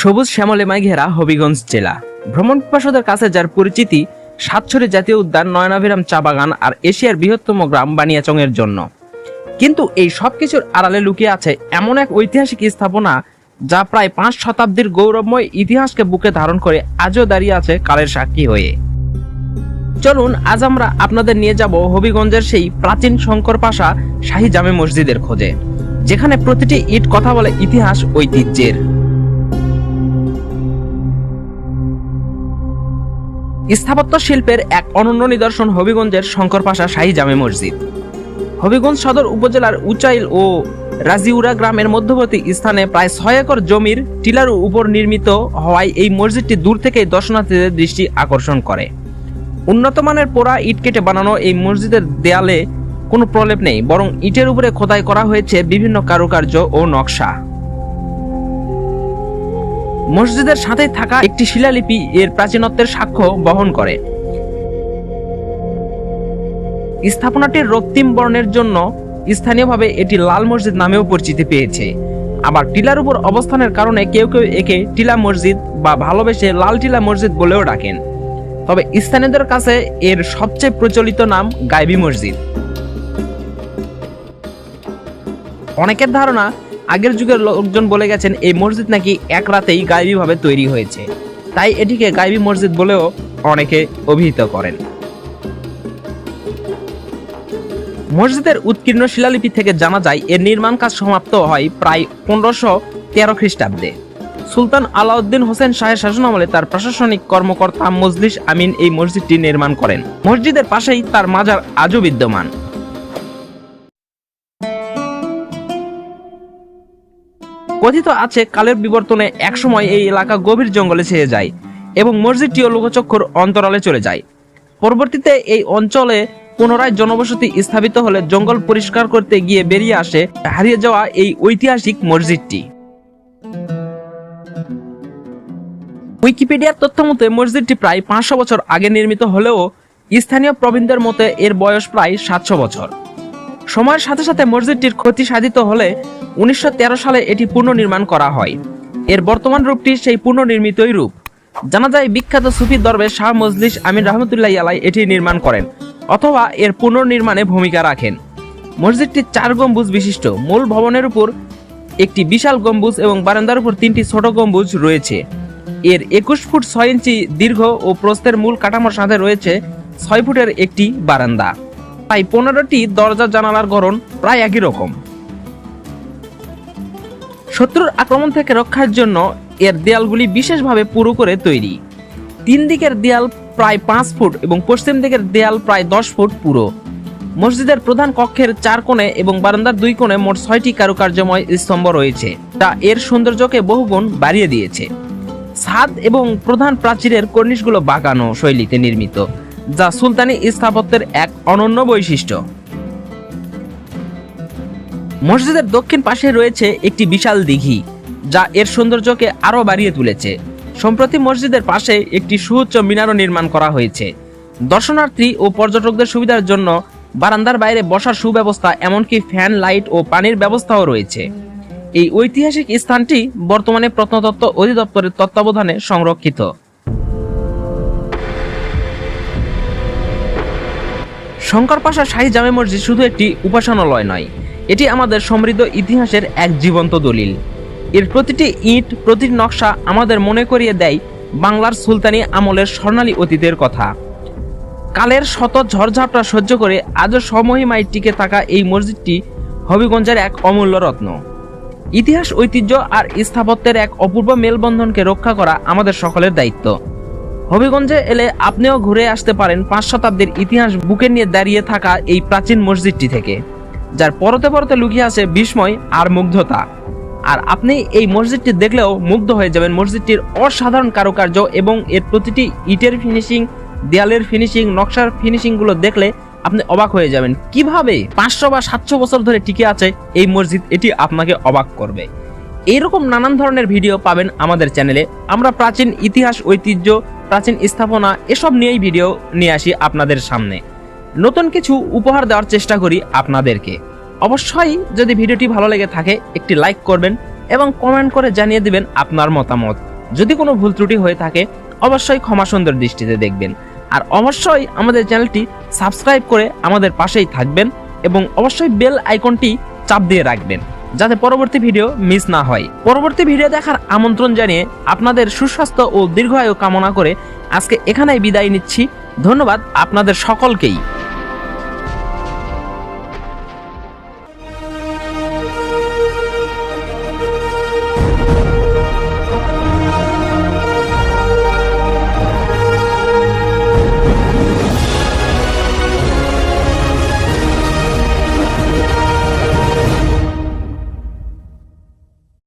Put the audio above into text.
সবুজ শ্যামলেমায় ঘেরা হবিগঞ্জ জেলা। ভ্রমণ পিপাসুদের কাছে যার পরিচিতি সাতছড়ি জাতীয় উদ্যান, নয়নাভিরাম চা বাগান আর এশিয়ার বৃহত্তম গ্রাম বানিয়াচংয়ের জন্য। কিন্তু এই সব কিছুর আড়ালে লুকিয়ে আছে এমন এক ঐতিহাসিক স্থাপনা যা প্রায় পাঁচ শতাব্দীর গৌরবময় ইতিহাসকে বুকে ধারণ করে আজও দাঁড়িয়ে আছে কালের সাক্ষী হয়ে। চলুন, আজ আমরা আপনাদের নিয়ে যাব হবিগঞ্জের সেই প্রাচীন শঙ্কর পাশা শাহী জামে মসজিদের খোঁজে, যেখানে প্রতিটি ইট কথা বলে ইতিহাস, ঐতিহ্যের। স্থাপত্য শিল্পের এক অনন্য নিদর্শন হবিগঞ্জের শঙ্করপাশা শাহী জামে মসজিদ। হবিগঞ্জ সদর উপজেলার উচাইল ও রাজিউরা গ্রামের মধ্যবর্তী স্থানে প্রায় ছয় একর জমির টিলার উপর নির্মিত হওয়ায় এই মসজিদটি দূর থেকেই দর্শনার্থীদের দৃষ্টি আকর্ষণ করে। উন্নত মানের পোড়া ইট কেটে বানানো এই মসজিদের দেয়ালে কোনো প্রলেপ নেই, বরং ইটের উপরে খোদাই করা হয়েছে বিভিন্ন কারুকার্য ও নকশা। মসজিদের সাথে থাকা একটি শিলালিপি এর প্রাচীনত্বের সাক্ষ্য বহন করে। স্থাপনাটির রক্তিম বর্ণের জন্য স্থানীয়ভাবে এটি লাল মসজিদ নামেও পরিচিতি পেয়েছে। আবার টিলার উপর অবস্থানের কারণে কেউ কেউ একে টিলা মসজিদ বা ভালোবেসে লাল টিলা মসজিদ বলেও ডাকেন। তবে স্থানীয়দের কাছে এর সবচেয়ে প্রচলিত নাম গাইবি মসজিদ। অনেকের ধারণা আগের যুগের লোকজন বলে গেছেন, এই মসজিদ নাকি এক রাতেই গাইবীভাবে তৈরি হয়েছে। তাই এটিকে গাইবি মসজিদ বলেও অনেকে অভিহিত করেন। মসজিদের উৎকীর্ণ শিলালিপি থেকে জানা যায়, এর নির্মাণ কাজ সমাপ্ত হয় প্রায় পনেরোশো তেরো খ্রিস্টাব্দে। সুলতান আলাউদ্দিন হোসেন শাহের শাসনামলে তার প্রশাসনিক কর্মকর্তা মজলিস আমিন এই মসজিদটি নির্মাণ করেন। মসজিদের পাশেই তার মাজার আজও বিদ্যমান। কথিত আছে, কালের বিবর্তনে একসময় এই এলাকা গভীর জঙ্গলে ছেয়ে যায় এবং মসজিদটিও লোকচক্ষুর অন্তরালে চলে যায়। পরবর্তীতে এই অঞ্চলে পুনরায় জনবসতি স্থাপিত হলে জঙ্গল পরিষ্কার করতে গিয়ে বেরিয়ে আসে, হারিয়ে যাওয়া এই ঐতিহাসিক মসজিদটি। উইকিপিডিয়ার তথ্য মতে, মসজিদটি প্রায় পাঁচশো বছর আগে নির্মিত হলেও স্থানীয় প্রবীণদের মতে এর বয়স প্রায় সাতশো বছর। সময়ের সাথে সাথে মসজিদটির ক্ষতি সাধিত হলে উনিশশো তেরো সালে এটি পুনর্নির্মাণ করা হয়। এর বর্তমান রূপটি সেই পুনর্নির্মিতই রূপ। জানা যায়, বিখ্যাত সুফি দরবেশ শাহ মজলিস আমিন রহমতুল্লাহ আলাই এটি নির্মাণ করেন অথবা এর পুনর্নির্মাণে ভূমিকা রাখেন। মসজিদটি চার গম্বুজ বিশিষ্ট। মূল ভবনের উপর একটি বিশাল গম্বুজ এবং বারান্দার উপর তিনটি ছোট গম্বুজ রয়েছে। এর একুশ ফুট ছয় ইঞ্চি দীর্ঘ ও প্রস্থের মূল কাঠামোর সাথে রয়েছে ছয় ফুটের একটি বারান্দা। প্রায় পনেরোটি দরজা জানালার গড়ন প্রায় একই রকম। শত্রুর আক্রমণ থেকে রক্ষার জন্য এর দেয়ালগুলি বিশেষভাবে পুরো করে তৈরি। তিন দিকের দেয়াল প্রায় পাঁচ ফুট এবং পশ্চিম দিকের দেয়াল প্রায় দশ ফুট পুরো। মসজিদের প্রধান কক্ষের চার কোণে এবং বারান্দার দুই কোণে মোট ছয়টি কারুকার্যময় স্তম্ভ রয়েছে তা এর সৌন্দর্যকে বহুগুণ বাড়িয়ে দিয়েছে। ছাদ এবং প্রধান প্রাচীরের কর্নিশগুলো বাগানো শৈলীতে নির্মিত। যা সুলতানি স্থাপত্যের এক অনন্য বৈশিষ্ট্য। মসজিদের দক্ষিণ পাশে রয়েছে একটি বিশাল দিঘি, যা এর সৌন্দর্যকে আরও বাড়িয়ে তুলেছে। সম্প্রতি মসজিদের পাশে একটি সুউচ্চ মিনারও নির্মাণ করা হয়েছে। দর্শনার্থী ও পর্যটকদের সুবিধার জন্য বারান্দার বাইরে বসার সুব্যবস্থা, এমনকি ফ্যান, লাইট ও পানির ব্যবস্থাও রয়েছে। এই ঐতিহাসিক স্থানটি বর্তমানে প্রত্নতত্ত্ব অধিদপ্তরের তত্ত্বাবধানে সংরক্ষিত। শঙ্করপাশা শাহী জামে মসজিদ শুধু একটি উপাসনালয় নয়, এটি আমাদের সমৃদ্ধ ইতিহাসের এক জীবন্ত দলিল। এর প্রতিটি ইট, প্রতিটি নকশা আমাদের মনে করিয়ে দেয় বাংলার সুলতানি আমলের স্বর্ণালী অতীতের কথা। কালের শত ঝড়ঝাপটা সহ্য করে আজও সমহিমায় টিকে থাকা এই মসজিদটি হবিগঞ্জের এক অমূল্য রত্ন। ইতিহাস, ঐতিহ্য আর স্থাপত্যের এক অপূর্ব মেলবন্ধনকে রক্ষা করা আমাদের সকলের দায়িত্ব। হবিগঞ্জে এলে আপনিও ঘুরে আসতে পারেন পাঁচ শতাব্দীর ইতিহাস বুকে নিয়ে দাঁড়িয়ে থাকা এই প্রাচীন মসজিদটি থেকে, যার পরতে পরতে লুকিয়ে আছে বিস্ময় আর মুগ্ধতা। আর আপনি এই মসজিদটি দেখলেও মুগ্ধ হয়ে যাবেন। মসজিদটির অসাধারণ কারুকার্য এবং এর প্রতিটি ইটের ফিনিশিং দেয়ালের ফিনিশিং নকশার ফিনিশিংগুলো দেখলে আপনি অবাক হয়ে যাবেন। কীভাবে পাঁচশো বা সাতশো বছর ধরে টিকে আছে এই মসজিদ? এটি আপনাকে অবাক করবে। এইরকম নানান ধরনের ভিডিও পাবেন আমাদের চ্যানেলে। আমরা প্রাচীন ইতিহাস, ঐতিহ্য প্রাচীন স্থাপনা এসব নিয়েই ভিডিও নিয়ে আসি আপনাদের সামনে। নতুন কিছু উপহার দেওয়ার চেষ্টা করি আপনাদেরকে। অবশ্যই যদি ভিডিওটি ভালো লেগে থাকে, একটি লাইক করবেন এবং কমেন্ট করে জানিয়ে দিবেন আপনার মতামত। যদি কোনো ভুল ত্রুটি হয়ে থাকে, অবশ্যই ক্ষমা সুন্দর দৃষ্টিতে দেখবেন। আর অবশ্যই আমাদের চ্যানেলটি সাবস্ক্রাইব করে আমাদের পাশেই থাকবেন এবং অবশ্যই বেল আইকনটি চাপ দিয়ে রাখবেন। যাতে পরবর্তী ভিডিও মিস না হয়। পরবর্তী ভিডিও দেখার আমন্ত্রণ জানিয়ে আপনাদের সুস্বাস্থ্য ও দীর্ঘায়ু কামনা করে আজকে এখানেই বিদায় নিচ্ছি। ধন্যবাদ আপনাদের সকলকেই।